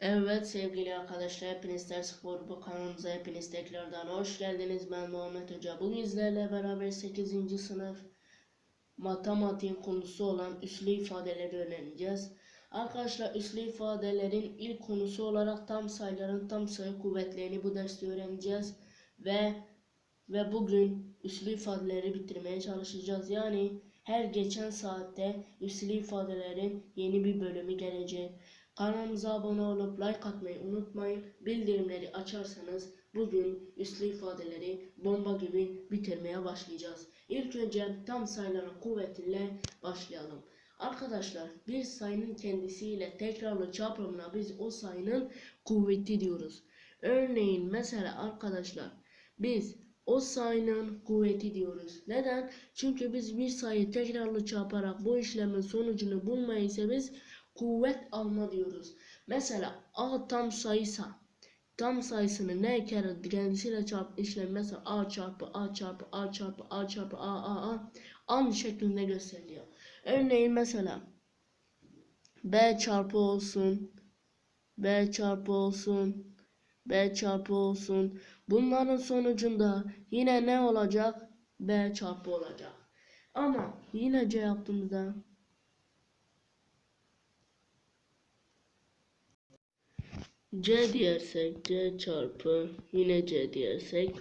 Evet sevgili arkadaşlar hepiniz ders grubu kanalımıza hepiniz tekrardan hoş geldiniz. Ben Muhammed Hoca. Bugün sizlerle beraber 8. sınıf matematiğin konusu olan üslü ifadeleri öğreneceğiz. Arkadaşlar üslü ifadelerin ilk konusu olarak tam sayıların tam sayı kuvvetlerini bu derste öğreneceğiz. Ve ve bugün üslü ifadeleri bitirmeye çalışacağız. Yani her geçen saatte üslü ifadelerin yeni bir bölümü gelecek. Kanalımıza abone olup like atmayı unutmayın. Bildirimleri açarsanız bugün üslü ifadeleri bomba gibi bitirmeye başlayacağız. İlk önce tam sayıların kuvvetiyle başlayalım. Arkadaşlar bir sayının kendisiyle tekrarlı çarpımına biz o sayının kuvveti diyoruz. Örneğin mesela arkadaşlar biz o sayının kuvveti diyoruz. Neden? Çünkü biz bir sayıyı tekrarlı çarparak bu işlemin sonucunu bulmayı biz kuvvet alma diyoruz. Mesela a tam sayıysa tam sayısını ne kere kendisiyle çarp işlem mesela a çarpı a çarpı a çarpı a çarpı a a a an şeklinde gösteriliyor. Örneğin mesela b çarpı olsun b çarpı olsun b çarpı olsun bunların sonucunda yine ne olacak b çarpı olacak. Ama yine c yaptığımızda C diyersek C çarpı yine C diyersek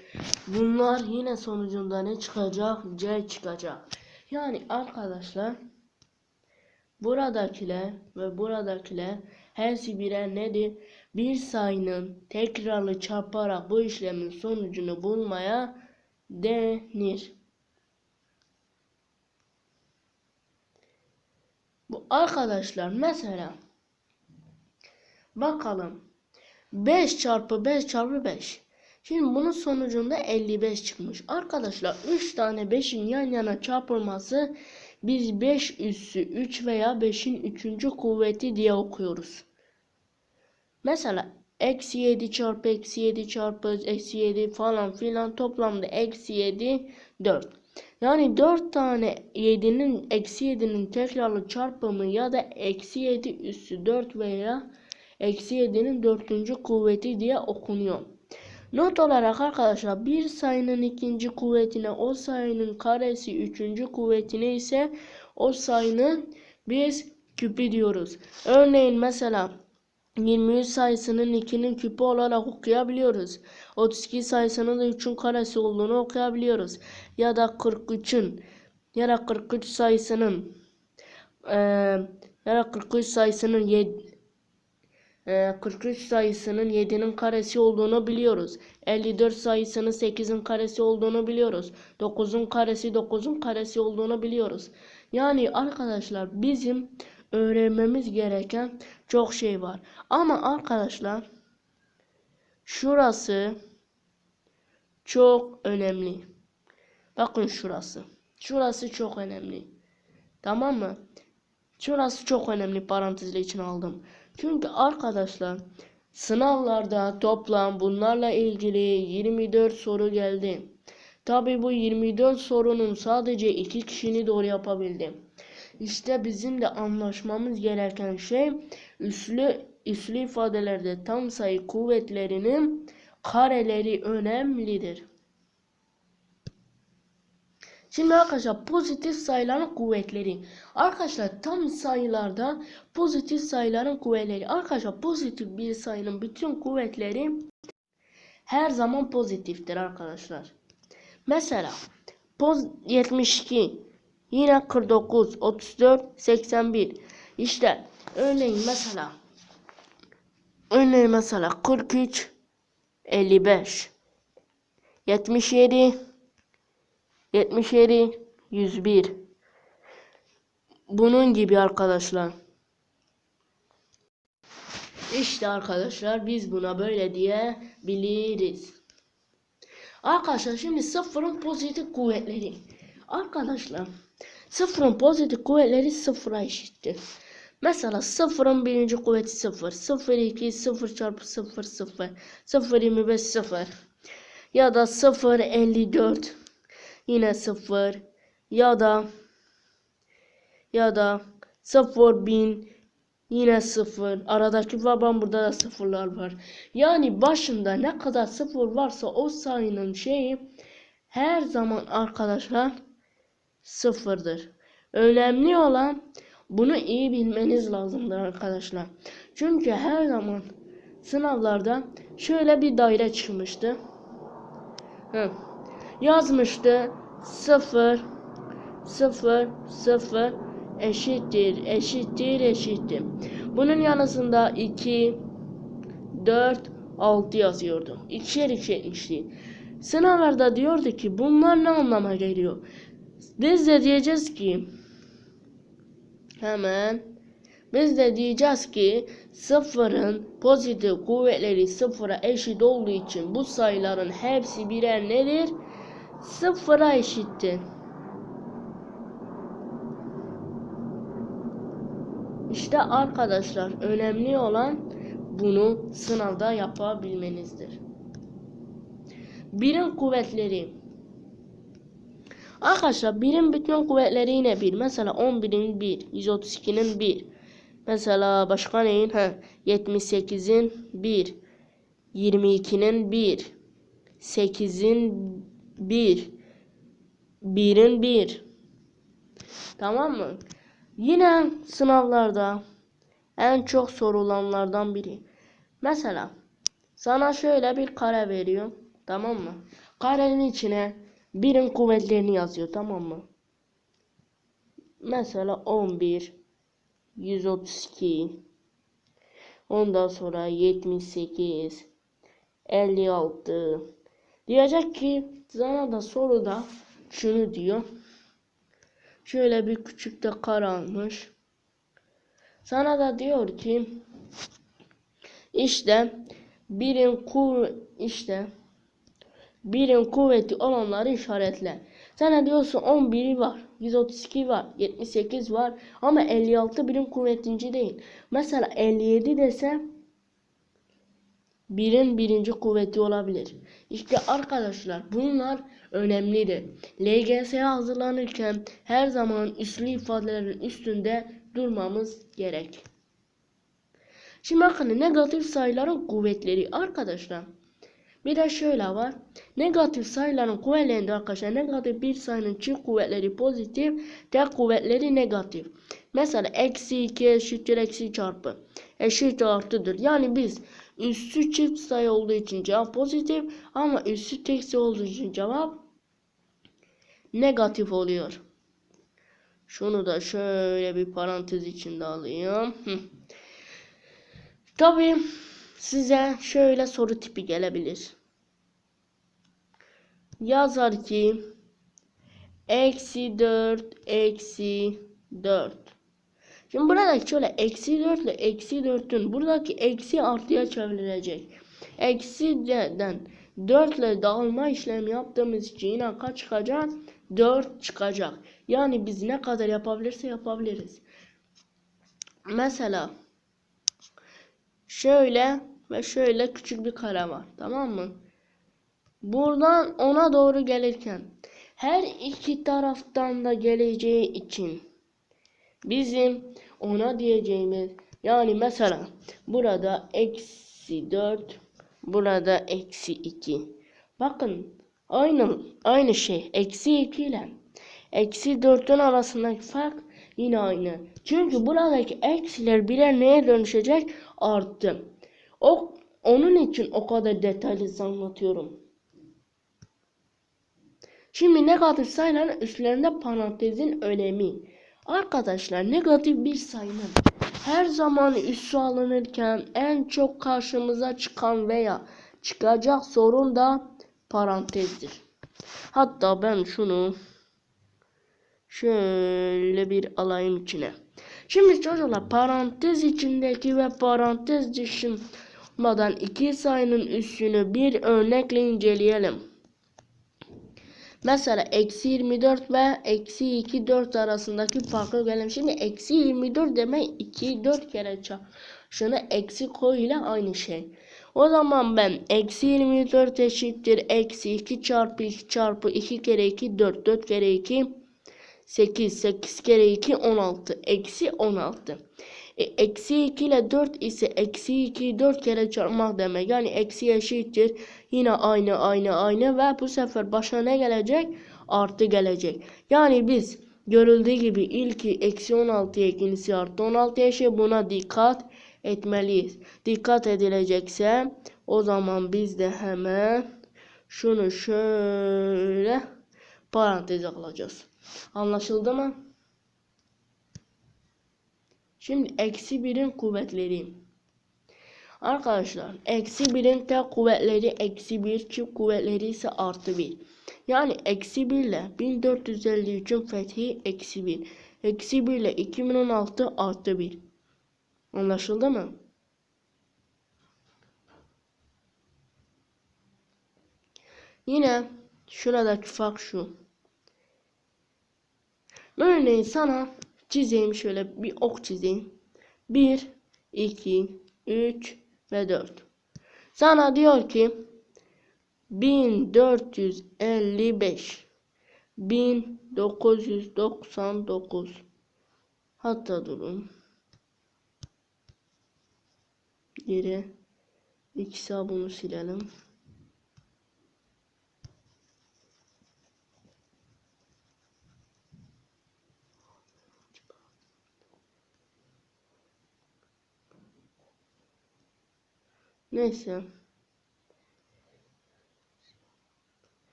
bunlar yine sonucunda ne çıkacak? C çıkacak. Yani arkadaşlar buradakiler ve buradakiler hepsi birer nedir? Bir sayının tekrarlı çarparak bu işlemin sonucunu bulmaya denir. Bu arkadaşlar mesela bakalım 5 çarpı 5 çarpı 5. Şimdi bunun sonucunda 55 çıkmış. Arkadaşlar 3 tane 5'in yan yana çarpılması biz 5 üssü 3 veya 5'in 3. kuvveti diye okuyoruz. Mesela eksi 7 çarpı eksi 7 çarpı eksi 7 falan filan toplamda eksi 7 4. Yani 4 tane 7'nin eksi 7'nin tekrarlı çarpımı ya da eksi 7 üssü 4 veya eksi 7'nin dördüncü kuvveti diye okunuyor. Not olarak arkadaşlar bir sayının ikinci kuvvetine o sayının karesi üçüncü kuvvetine ise o sayının biz küpü diyoruz. Örneğin mesela 23 sayısının 2'nin küpü olarak okuyabiliyoruz. 32 sayısının da 3'ün karesi olduğunu okuyabiliyoruz. Ya da 43'ün ya da 43 sayısının e, ya da 43 sayısının 7 43 sayısının 7'nin karesi olduğunu biliyoruz. 54 sayısının 8'in karesi olduğunu biliyoruz. 9'un karesi 9'un karesi olduğunu biliyoruz. Yani arkadaşlar bizim öğrenmemiz gereken çok şey var. Ama arkadaşlar şurası çok önemli. Bakın şurası. Şurası çok önemli. Tamam mı? Şurası çok önemli parantezle için aldım. Çünkü arkadaşlar sınavlarda toplam bunlarla ilgili 24 soru geldi. Tabi bu 24 sorunun sadece iki kişini doğru yapabildi. İşte bizim de anlaşmamız gereken şey üslü, üslü ifadelerde tam sayı kuvvetlerinin kareleri önemlidir. Şimdi arkadaşlar pozitif sayıların kuvvetleri. Arkadaşlar tam sayılarda pozitif sayıların kuvvetleri. Arkadaşlar pozitif bir sayının bütün kuvvetleri her zaman pozitiftir arkadaşlar. Mesela 72 yine 49 34 81 işte örneğin mesela örneğin mesela 43 55 77 77 101 bunun gibi arkadaşlar işte arkadaşlar biz buna böyle diyebiliriz arkadaşlar şimdi sıfırın pozitif kuvvetleri arkadaşlar sıfırın pozitif kuvvetleri sıfıra eşittir Mesela sıfırın birinci kuvveti sıfır. Sıfır iki sıfır çarpı sıfır sıfır. Sıfır yirmi beş sıfır. Ya da sıfır elli dört yine 0 ya da ya da 0 bin Yine sıfır. Aradaki babam burada da sıfırlar var. Yani başında ne kadar sıfır varsa o sayının şeyi her zaman arkadaşlar sıfırdır. Önemli olan bunu iyi bilmeniz lazımdır arkadaşlar. Çünkü her zaman sınavlarda şöyle bir daire çıkmıştı. Hı. Yazmıştı 0 0 0 eşittir eşittir eşittir. Bunun yanısında 2 4 6 yazıyordu. İkişer ikişer etmişti. Sınavlarda diyordu ki bunlar ne anlama geliyor? Biz de diyeceğiz ki hemen biz de diyeceğiz ki sıfırın pozitif kuvvetleri sıfıra eşit olduğu için bu sayıların hepsi birer nedir? Sıfıra eşittir. İşte arkadaşlar önemli olan bunu sınavda yapabilmenizdir. Birim kuvvetleri. Arkadaşlar birim bütün kuvvetleri yine bir. Mesela 11'in 1, 132'nin 1. Mesela başka neyin? Ha, 78'in 1, 22'nin 1, 8'in 1, 1'in 1. Tamam mı? Yine sınavlarda en çok sorulanlardan biri. Mesela sana şöyle bir kare veriyor. Tamam mı? Karenin içine birin kuvvetlerini yazıyor. Tamam mı? Mesela 11 132 Ondan sonra 78 56 Diyecek ki sana da soruda şunu diyor. Şöyle bir küçük de kare almış. Sana da diyor ki işte birin ku işte birin kuvveti olanları işaretle. Sana diyorsun 11 var, 132 var, 78 var ama 56 birin kuvvetinci değil. Mesela 57 desem birin birinci kuvveti olabilir. İşte arkadaşlar bunlar önemlidir. LGS'ye hazırlanırken her zaman üslü ifadelerin üstünde durmamız gerek. Şimdi bakın negatif sayıların kuvvetleri arkadaşlar. Bir de şöyle var. Negatif sayıların kuvvetlerinde arkadaşlar negatif bir sayının çift kuvvetleri pozitif, tek kuvvetleri negatif. Mesela eksi 2 eşittir eksi çarpı. Eşit artıdır. Yani biz üssü çift sayı olduğu için cevap pozitif ama üssü tek sayı olduğu için cevap negatif oluyor. Şunu da şöyle bir parantez içinde alayım. Tabii size şöyle soru tipi gelebilir. Yazar ki eksi 4 eksi 4. Şimdi burada şöyle eksi 4 ile eksi 4'ün buradaki eksi artıya çevrilecek. Eksi d'den 4 ile dağılma işlemi yaptığımız için yine kaç çıkacak? 4 çıkacak. Yani biz ne kadar yapabilirse yapabiliriz. Mesela şöyle ve şöyle küçük bir kare var. Tamam mı? Buradan ona doğru gelirken her iki taraftan da geleceği için bizim ona diyeceğimiz yani mesela burada eksi 4 burada eksi 2 bakın aynı aynı şey eksi 2 ile eksi 4'ün arasındaki fark yine aynı. Çünkü buradaki eksiler birer neye dönüşecek? Arttı. O onun için o kadar detaylı anlatıyorum. Şimdi negatif sayıların üstlerinde parantezin önemi. Arkadaşlar negatif bir sayının her zaman üssü alınırken en çok karşımıza çıkan veya çıkacak sorun da parantezdir. Hatta ben şunu şöyle bir alayım içine. Şimdi çocuklar parantez içindeki ve parantez dışından iki sayının üssünü bir örnekle inceleyelim. Mesela eksi 24 ve eksi 2 4 arasındaki farkı görelim. Şimdi eksi 24 demek 2 4 kere çarpışını eksi koy ile aynı şey. O zaman ben eksi 24 eşittir eksi 2 çarpı 2 çarpı 2 kere 2 4 4 kere 2 8 8 kere 2 16 eksi 16. E, eksi 2 ile 4 ise eksi 2'yi 4 kere çarpmak demek. Yani eksi eşittir. Yine aynı aynı aynı ve bu sefer başa ne gelecek? Artı gelecek. Yani biz görüldüğü gibi ilki eksi 16'ya ikincisi artı 16 eşit buna dikkat etmeliyiz. Dikkat edilecekse o zaman biz de hemen şunu şöyle paranteze alacağız. Anlaşıldı mı? Şimdi eksi birin kuvvetleri. Arkadaşlar eksi birin tek kuvvetleri eksi bir çift kuvvetleri ise artı bir. Yani eksi 1 ile 1453'ün fethi eksi 1. Eksi 1 ile 2016 artı 1. Anlaşıldı mı? Yine şuradaki fark şu. Örneğin sana çizeyim şöyle bir ok çizeyim. 1, 2, 3 ve 4. Sana diyor ki 1455 1999 Hatta durun. Geri ikisi bunu silelim. Neyse.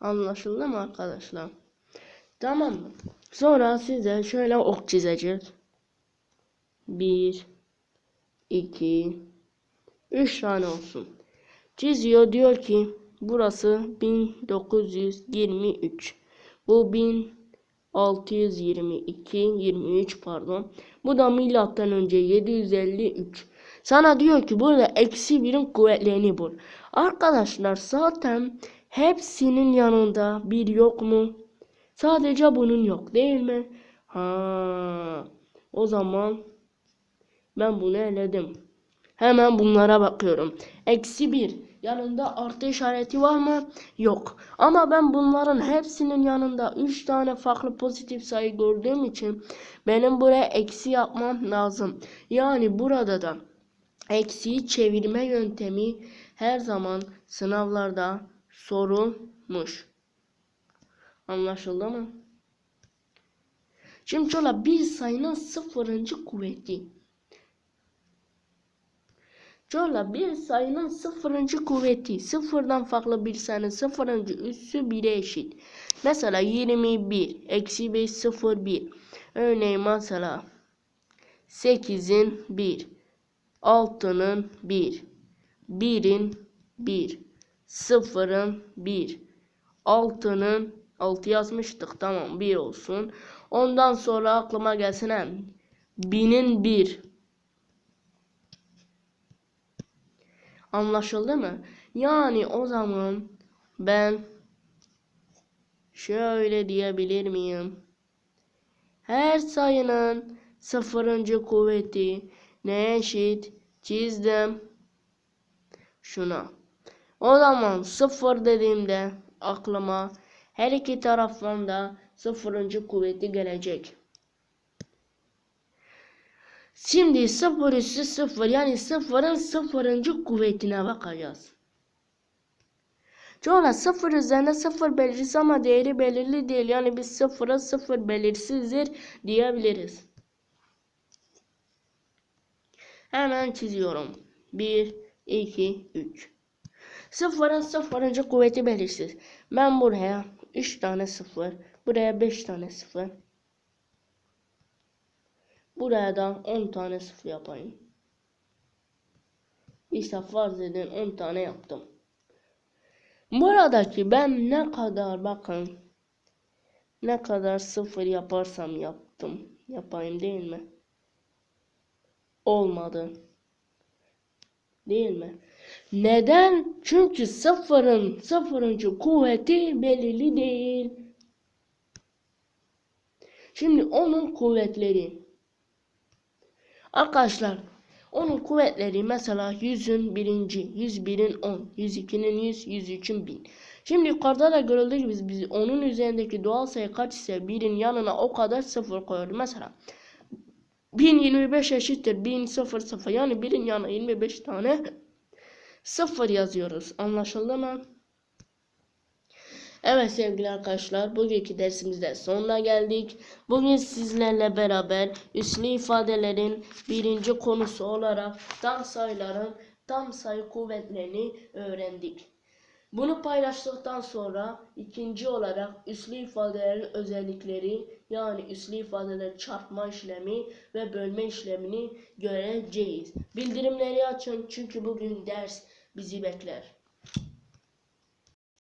Anlaşıldı mı arkadaşlar? Tamam mı? Sonra size şöyle ok çizeceğiz. 1 2 3 tane olsun. Çiziyor diyor ki burası 1923. Bu 1622 23 pardon. Bu da milattan önce 753. Sana diyor ki burada eksi birin kuvvetlerini bul. Arkadaşlar zaten hepsinin yanında bir yok mu? Sadece bunun yok değil mi? Ha, o zaman ben bunu eledim. Hemen bunlara bakıyorum. Eksi bir. Yanında artı işareti var mı? Yok. Ama ben bunların hepsinin yanında 3 tane farklı pozitif sayı gördüğüm için benim buraya eksi yapmam lazım. Yani burada da eksiği çevirme yöntemi her zaman sınavlarda sorulmuş. Anlaşıldı mı? Şimdi şöyle bir sayının sıfırıncı kuvveti. Şöyle bir sayının sıfırıncı kuvveti sıfırdan farklı bir sayının sıfırıncı üssü 1'e eşit. Mesela 21 eksi 5 0 1. Örneğin mesela 8'in 1. 6'nın 1. 1'in 1. 0'ın 1. 6'nın 6 yazmıştık tamam 1 olsun. Ondan sonra aklıma gelsin hem 1000'in 1. Anlaşıldı mı? Yani o zaman ben şöyle diyebilir miyim? Her sayının sıfırıncı kuvveti ne eşit? Çizdim. Şuna. O zaman sıfır dediğimde aklıma her iki taraftan da sıfırıncı kuvveti gelecek. Şimdi sıfır üssü sıfır yani sıfırın sıfırıncı kuvvetine bakacağız. Sonra sıfır üzerinde sıfır belirsiz ama değeri belirli değil. Yani biz sıfıra sıfır belirsizdir diyebiliriz. Hemen çiziyorum. 1, 2, 3. Sıfırın sıfırıncı kuvveti belirsiz. Ben buraya 3 tane sıfır. Buraya 5 tane sıfır. Buraya da 10 tane sıfır yapayım. İşte farz edin 10 tane yaptım. Buradaki ben ne kadar bakın ne kadar sıfır yaparsam yaptım. Yapayım değil mi? Olmadı. Değil mi? Neden? Çünkü sıfırın sıfırıncı kuvveti belirli değil. Şimdi onun kuvvetleri. Arkadaşlar onun kuvvetleri mesela 100'ün birinci, 101'in 10, 102'nin 100, 103'ün 1000. Şimdi yukarıda da görüldüğü gibi biz, onun üzerindeki doğal sayı kaç ise birin yanına o kadar sıfır koyuyoruz. Mesela 1025 eşittir 1000 0 0 yani 1'in yanına 25 tane 0 yazıyoruz. Anlaşıldı mı? Evet sevgili arkadaşlar bugünkü dersimizde sonuna geldik. Bugün sizlerle beraber üslü ifadelerin birinci konusu olarak tam sayıların tam sayı kuvvetlerini öğrendik. Bunu paylaştıktan sonra ikinci olarak üslü ifadelerin özellikleri yani üslü ifadeler çarpma işlemi ve bölme işlemini göreceğiz. Bildirimleri açın çünkü bugün ders bizi bekler.